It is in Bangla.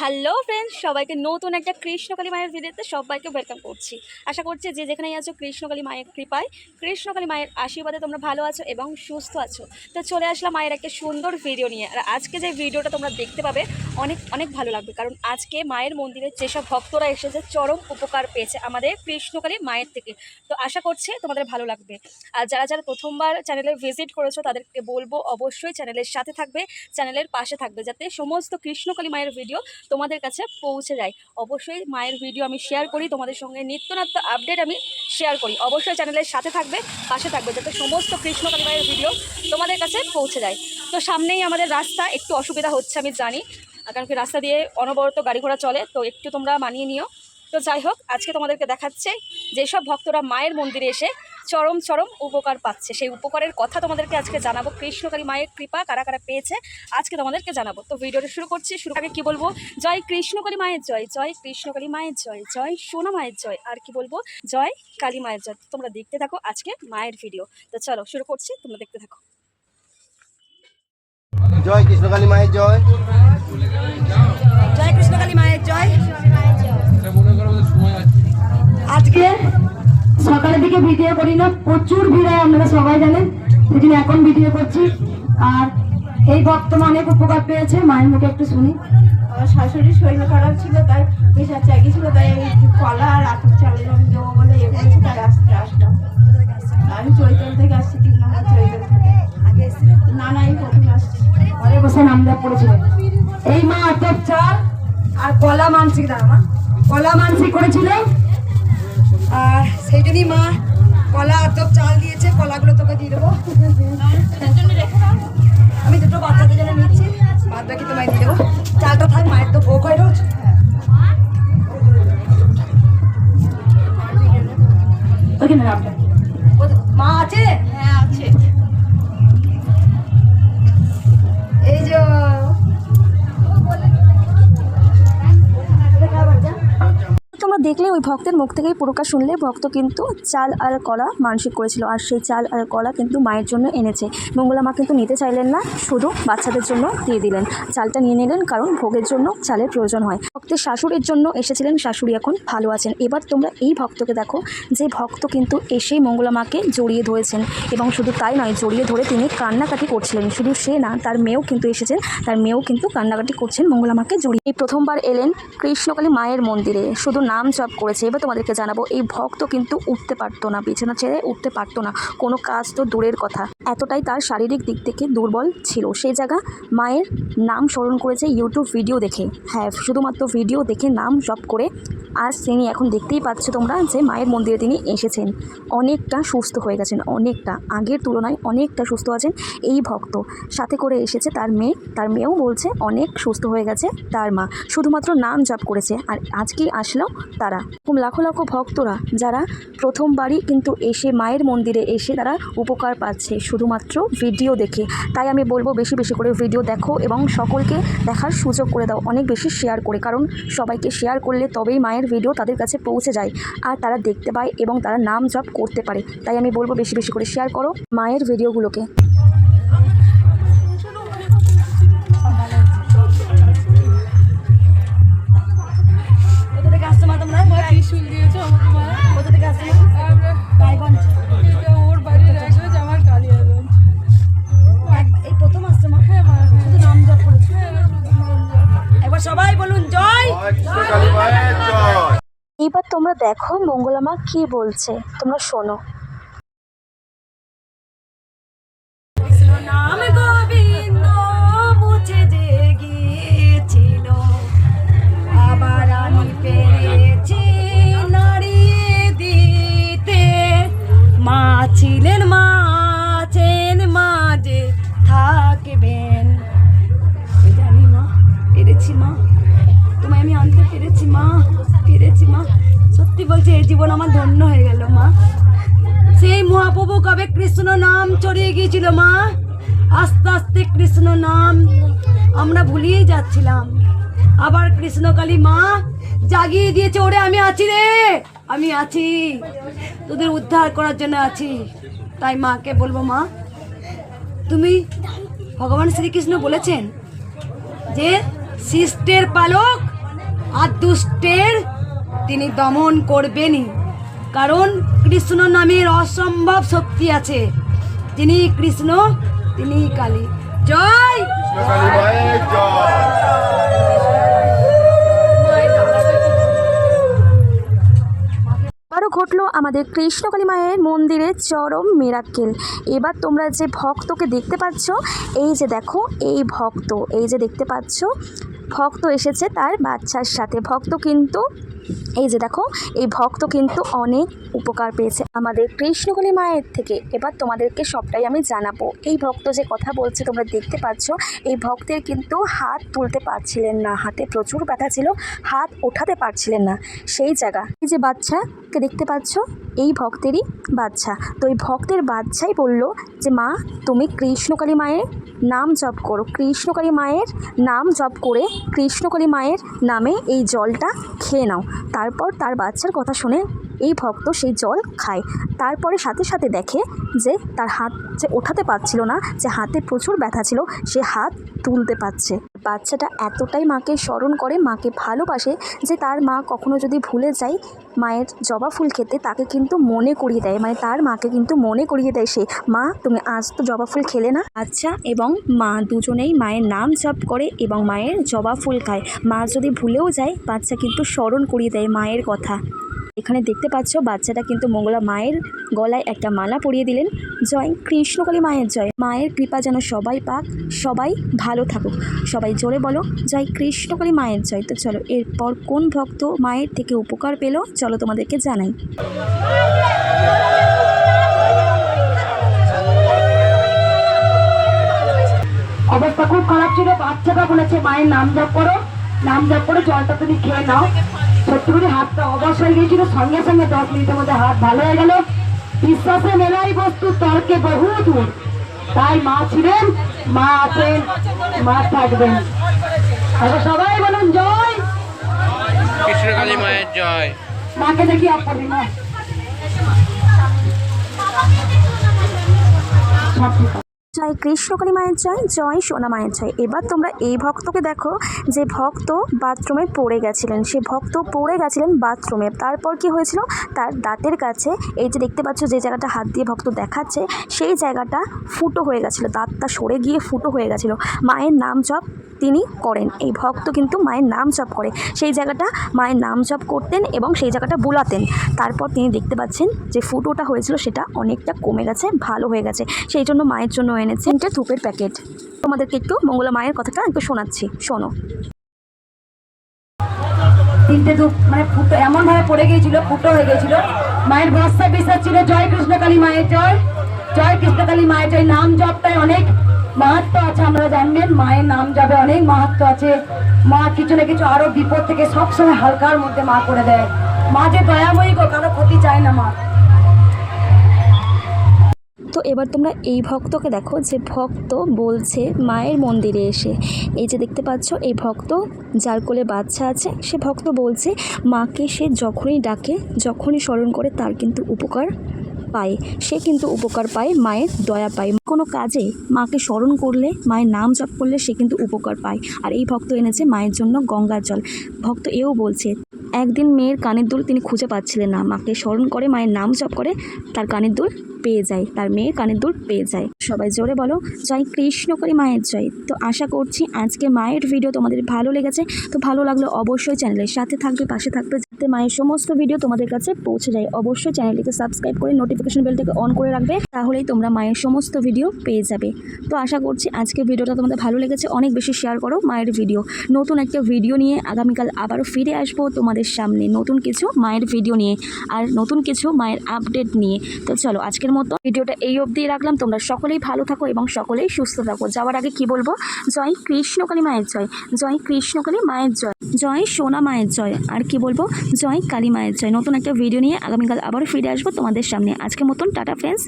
হ্যালো ফ্রেন্ডস সবাইকে নতুন একটা কৃষ্ণকালী মায়ের ভিডিওতে সবাইকে ওয়েলকাম করছি। আশা করছি যে যেখানেই আছো, কৃষ্ণকালী মায়ের কৃপায়, কৃষ্ণকালী মায়ের আশীর্বাদে তোমরা ভালো আছো এবং সুস্থ আছো। তো চলে আসলাম মায়ের একটা সুন্দর ভিডিও নিয়ে। আর আজকে যে ভিডিওটা তোমরা দেখতে পাবে, অনেক অনেক ভালো লাগবে। কারণ আজকে মায়ের মন্দিরে যেসব ভক্তরা এসেছে, চরম উপকার পেয়েছে আমাদের কৃষ্ণকালী মায়ের থেকে। তো আশা করছি তোমাদের ভালো লাগবে। আর যারা যারা প্রথমবার চ্যানেলে ভিজিট করেছ, তাদেরকে বলব অবশ্যই চ্যানেলের সাথে থাকবে চ্যানেলের পাশে থাকবে, যাতে সমস্ত কৃষ্ণকালী মায়ের ভিডিও তোমাদের কাছে পৌঁছে যায়। অবশ্যই মায়ের ভিডিও আমি শেয়ার করি, তোমাদের সঙ্গে নিত্য নত্য আপডেট আমি শেয়ার করি। অবশ্যই চ্যানেলের সাথে থাকবে, পাশে থাকবে, যাতে সমস্ত কৃষ্ণকালী মায়ের ভিডিও তোমাদের কাছে পৌঁছে যায়। তো সামনেই আমাদের রাস্তা, একটু অসুবিধা হচ্ছে আমি জানি, কারণ কি রাস্তা দিয়ে অনবরত গাড়ি ঘোড়া চলে, তো একটু তোমরা মানিয়ে নিও। তো যাই হোক, আজকে তোমাদেরকে দেখাচ্ছে যেসব ভক্তরা মায়ের মন্দিরে এসে চরম চরম উপকার পাচ্ছে। সেই উপকারের কথা তোমাদেরকে আজকে জানাব। কৃষ্ণকালী মায়ের কৃপা কারা কারা পেয়েছে, আজকে তোমাদেরকে জানাব। তো ভিডিওটা শুরু করছি। শুরু আগে কি বলব? জয় কৃষ্ণকালী মায়ের জয় জয় কৃষ্ণকালী মায়ের জয় জয় সোনা মায়ের জয়। আর কি বলব? জয় কালী মায়ের জয়। তোমরা দেখতে থাকো আজকে মায়ের ভিডিও। তো চলো শুরু করছি, তোমরা দেখতে থাকো। জয় কৃষ্ণকালী মায়ের জয়। ভিডিও করি না প্রচুর ভিড় হয় আপনারা সবাই জানেন। সেদিন এখন ভিডিও করছি। আর এই বক্তব্য অনেক উপকার পেয়েছে মায়ের মুখে একটু শুনি। আমার শাশুড়ির শরীর খারাপ ছিল তাই প্রেশার চাকি ছিল তাই আমি কলা আর আতপ চালের দেবো বলে এ করেছি তাই আসতে আসলাম। আমি চৈতল থেকে আসছি তিন নম্বর চৈতল থেকে। না না এই প্রথমে আসছি। ঘরে বসে নাম দেওয়া পড়েছিলেন এই মা আতপ চাল আর কলা মানসিক দাম মা। কলা মানসিক করেছিল। আর সেই জন্যই মা কলা তো চাল দিয়েছে, কলাগুলো তোকে দিয়ে দেবো। আমি দুটো বাচ্চাদের জন্য নিচ্ছি। বাদ বাকি তোমায় দিয়ে দেবো। চালটা থাক, মায়ের তো ভোগ হয় রোজ। মা আছে? ওই ভক্তের মুখ থেকেই পুরোকা শুনলে ভক্ত কিন্তু চাল আর কলা মানসিক করেছিল। আর সেই চাল আর কলা কিন্তু মায়ের জন্য এনেছে। মঙ্গলা মা কিন্তু নিতে চাইলেন না, শুধু বাচ্চাদের জন্য দিয়ে দিলেন। চালটা নিয়ে নিলেন কারণ ভোগের জন্য চালের প্রয়োজন হয়। ভক্তের শাশুড়ির জন্য এসেছিলেন, শাশুড়ি এখন ভালো আছেন। এবার তোমরা এই ভক্তকে দেখো, যে ভক্ত কিন্তু এসেই মঙ্গলা মাকে জড়িয়ে ধরেছেন এবং শুধু তাই নয়, জড়িয়ে ধরে তিনি কান্নাকাটি করছিলেন। শুধু সে না, তার মেয়েও কিন্তু এসেছেন, তার মেয়েও কিন্তু কান্নাকাটি করছেন মঙ্গলা মাকে জড়িয়ে। এই প্রথমবার এলেন কৃষ্ণকালী মায়ের মন্দিরে, শুধু নাম জপ করেছে। এবার তোমাদেরকে জানাব, এই ভক্ত কিন্তু উঠতে পারতো না বিছানা ছেড়ে উঠতে পারতো না। কোনো কাজ তো দূরের কথা। এতটাই তার শারীরিক দিক থেকে দুর্বল ছিল। সেই জায়গা মায়ের নাম স্মরণ করেছে ইউটিউব ভিডিও দেখে। হ্যাঁ শুধুমাত্র ভিডিও দেখে নাম জপ করে আজ তিনি এখন দেখতেই পাচ্ছ তোমরা যে মায়ের মন্দিরে তিনি এসেছেন। অনেকটা সুস্থ হয়ে গেছেন, অনেকটা। আগের তুলনায় অনেকটা সুস্থ আছেন এই ভক্ত। সাথে করে এসেছে তার মেয়ে। তার মেয়েও বলছে অনেক সুস্থ হয়ে গেছে তার মা। শুধুমাত্র নাম জপ করেছে আর আজকেই আসলো তারা। এরকম লাখো লাখো ভক্তরা যারা প্রথমবারই কিন্তু এসে মায়ের মন্দিরে এসে তারা উপকার পাচ্ছে। শুধুমাত্র ভিডিও দেখে। তাই আমি বলব বেশি বেশি করে ভিডিও দেখো এবং সকলকে দেখার সুযোগ করে দাও, অনেক বেশি শেয়ার করে। কারণ সবাইকে শেয়ার করলে তবেই মায়ের ভিডিও তাদের কাছে পৌঁছে যায় আর তারা দেখতে পায় এবং তারা নাম জপ করতে পারে। তাই আমি বলব বেশি বেশি করে শেয়ার করো মায়ের ভিডিওগুলোকে সবাই বলুন জয়। এবার তোমরা দেখো মঙ্গলামা কি বলছে। তোমরা শোনো। নাম বলছি এই জীবন আমার ধন্য হয়ে গেল, মা। সেই মহাপ্রভু কবে কৃষ্ণ নাম চড়িয়ে গিয়েছিল, মা? আস্তে আস্তে কৃষ্ণ নাম আমরা ভুলিয়েই যাচ্ছিলাম। আবার কৃষ্ণকালী মা জাগিয়ে দিয়েছে, ওরে, আমি আছি রে, আমি আছি। তোদের উদ্ধার করার জন্য আছি। তাই মাকে বলব, মা, তুমি ভগবান শ্রীকৃষ্ণ বলেছেন যে, শিষ্টের পালক আর দুষ্টের তিনি দমন করবেনই। কারণ কৃষ্ণ নামের অসম্ভব শক্তি আছে। তিনি কৃষ্ণ তিনি কালী। জয়! আবারও ঘটলো আমাদের কৃষ্ণকালী মায়ের মন্দিরে চরম মেরাক্কেল। এবার তোমরা যে ভক্তকে দেখতে পাচ্ছ, এই যে দেখো, এই ভক্ত, এই যে দেখতে পাচ্ছ ভক্ত এসেছে তার বাচ্চার সাথে। ভক্ত কিন্তু, এই যে দেখো, এই ভক্ত কিন্তু অনেক উপকার পেয়েছে আমাদের কৃষ্ণগুলি মায়ের থেকে। এবার তোমাদেরকে সবটাই আমি জানাব। এই ভক্ত যে কথা বলছে, তোমরা দেখতে পাচ্ছ, এই ভক্তের কিন্তু হাত তুলতে পারছিলেন না। হাতে প্রচুর ব্যথা ছিল, হাত ওঠাতে পারছিলেন না। সেই জায়গা এই যে বাচ্চাকে দেখতে পাচ্ছ, এই ভক্তেরই বাচ্চা। তো এই ভক্তের বাচ্চাই বলল যে, মা, তুমি কৃষ্ণকালী মায়ের নাম জপ করো। কৃষ্ণকালী মায়ের নাম জপ করে কৃষ্ণকালী মায়ের নামে এই জলটা খেয়ে নাও। তারপর তার বাচ্চার কথা শুনে এই ভক্ত সেই জল খায়। তারপরে সাথে সাথে দেখে যে তার হাত যে ওঠাতে পারছিল না, যে হাতে প্রচুর ব্যথা ছিল, সে হাত তুলতে পারছে। বাচ্চাটা এতটাই মাকে স্মরণ করে, মাকে ভালোবাসে যে তার মা কখনো যদি ভুলে যায়, মায়ের জবা ফুল খেতে তাকে কিন্তু মনে করিয়ে দেয়। মানে তার মাকে কিন্তু মনে করিয়ে দেয় সে, মা, তুমি আজ তো জবা ফুল খেলে না? বাচ্চা এবং মা দুজনেই মায়ের নাম জপ করে এবং মায়ের জবা ফুল খায়। মা যদি ভুলেও যায়, বাচ্চা কিন্তু স্মরণ করিয়ে দেয় মায়ের কথা। এখানে দেখতে পাচ্ছ, বাচ্চাটা কিন্তু মঙ্গলা মায়ের গলায় একটা মালা পরিয়ে দিলেন। জয় কৃষ্ণকালী মায়ের জয়। মায়ের কৃপা যেন সবাই পাক, সবাই ভালো থাকুক। সবাই জোরে বলো, জয় কৃষ্ণকালী মায়ের জয়। তো চলো, এরপর কোন ভক্ত মায়ের থেকে উপকার পেল, চলো তোমাদেরকে জানাই। অবস্থা খুব খারাপ ছিল, বাচ্চাটা বলেছে, মায়ের নাম জপ করো, নাম জপ করে জলটা তুমি খেয়ে নাও। সত্যি করে হাতটা অবশ হয়ে গিয়েছিল সঙ্গে সঙ্গে দশ মিনিটের মধ্যে হাত ভালো হয়ে গেল। বিশ্বাসে মেলাই বস্তু তর্কে বহু দূর। তাই মা ছিলেন মা আছেন মা থাকবেন। এখন সবাই বলুন জয়। কৃষ্ণকালী মায়ের জয়। মাকে দেখি আপনাদের জয় কৃষ্ণকালী মায়ের জয় জয় সোনা মায়ের জয়। এবার তোমরা এই ভক্তকে দেখো, যে ভক্ত বাথরুমে পড়ে গেছিলেন। সে ভক্ত পড়ে গেছিলেন বাথরুমে। তারপর কি হয়েছিল? তার দাঁতের কাছে, এই যে দেখতে পাচ্ছ যে জায়গাটা হাত দিয়ে ভক্ত দেখাচ্ছে, সেই জায়গাটা ফুটো হয়ে গেছিল। দাঁতটা সরে গিয়ে ফুটো হয়ে গেছিল। মায়ের নাম জপ তিনি করেন। এই ভক্ত কিন্তু মায়ের নাম জপ করে। সেই জায়গাটা মায়ের নাম জপ করতেন এবং সেই জায়গাটা বোলাতেন। তারপর তিনি দেখতে পাচ্ছেন যে ফুটোটা হয়েছিল, সেটা অনেকটা কমে গেছে, ভালো হয়ে গেছে। সেই জন্য মায়ের জন্য এনেছেন একটা ধূপের প্যাকেট। তোমাদেরকে একটু মঙ্গলা মায়ের কথাটা একটু শোনাচ্ছি। শোনো। তিনটে ধূপ মানে ফুটো এমন ভাবে পড়ে গিয়েছিল, ফুটো হয়ে গিয়েছিল। মায়ের ভরসা বিশ্বাস ছিল, জয় কৃষ্ণকালী মায়ের জয় জয় কৃষ্ণকালী মায়ের জয়। নাম জপটায় অনেক মাহাত্ম আছে, আমরা জানবেন মায়ের নাম জপে অনেক মাহাত্ম আছে। মা কিছু না কিছু আরও বিপদ থেকে সবসময় হালকার মধ্যে মা করে দেয়। মা যে দয়াময়ী গো, কারও ক্ষতি চায় না মা। তো এবার তোমরা এই ভক্তকে দেখো যে ভক্ত বলছে মায়ের মন্দিরে এসে। এই যে দেখতে পাচ্ছ, এই ভক্ত যার কোলে বাচ্চা আছে, সে ভক্ত বলছে মাকে সে যখনই ডাকে, যখনই স্মরণ করে তার কিন্তু উপকার পায়। সে কিন্তু উপকার পায়, মায়ের দয়া পায়। কোনো কাজে মাকে স্মরণ করলে, মায়ের নাম জপ করলে সে কিন্তু উপকার পায়। আর এই ভক্ত এনেছে মায়ের জন্য গঙ্গার জল। ভক্ত এও বলছে একদিন মেয়ের কানের দুল তিনি খুঁজে পাচ্ছিলেন না। মাকে স্মরণ করে, মায়ের নাম জপ করে তার কানের দুল পেয়ে যায়, তার মেয়ের কানের দুল পেয়ে যায়। সবাই জোরে বলো, জয় কৃষ্ণ করে মায়ের জয়। তো আশা করছি আজকে মায়ের ভিডিও তোমাদের ভালো লেগেছে। তো ভালো লাগলে অবশ্যই চ্যানেলের সাথে থাকবে, পাশে থাকবে, যাতে মায়ের সমস্ত ভিডিও তোমাদের কাছে পৌঁছে যায়। অবশ্যই চ্যানেলটিকে সাবস্ক্রাইব করে নোটিফিকেশন বেলটাকে অন করে রাখবে, তাহলেই তোমরা মায়ের সমস্ত ভিডিও পেয়ে যাবে। তো আশা করছি আজকে ভিডিওটা তোমাদের ভালো লেগেছে। অনেক বেশি শেয়ার করো মায়ের ভিডিও নতুন একটা ভিডিও নিয়ে আগামীকাল আবারও ফিরে আসব তোমাদের সামনে নতুন কিছু মায়ের ভিডিও নিয়ে আর নতুন কিছু মায়ের আপডেট নিয়ে। তো চলো, আজকের মতো ভিডিওটা এই অবধি রাখলাম। তোমরা সকলেই ভালো থাকো এবং সকলেই সুস্থ থাকো। যাওয়ার আগে কি বলব? জয় কৃষ্ণকালী মায়ের জয়। জয় কৃষ্ণকালী মায়ের জয়। জয় সোনা মায়ের জয়। আর কি বলব? জয় কালী মায়ের জয়। নতুন একটা ভিডিও নিয়ে আগামীকাল আবারও ফিরে আসব তোমাদের সামনে। আজকের মতন, টাটা ফ্রেন্ডস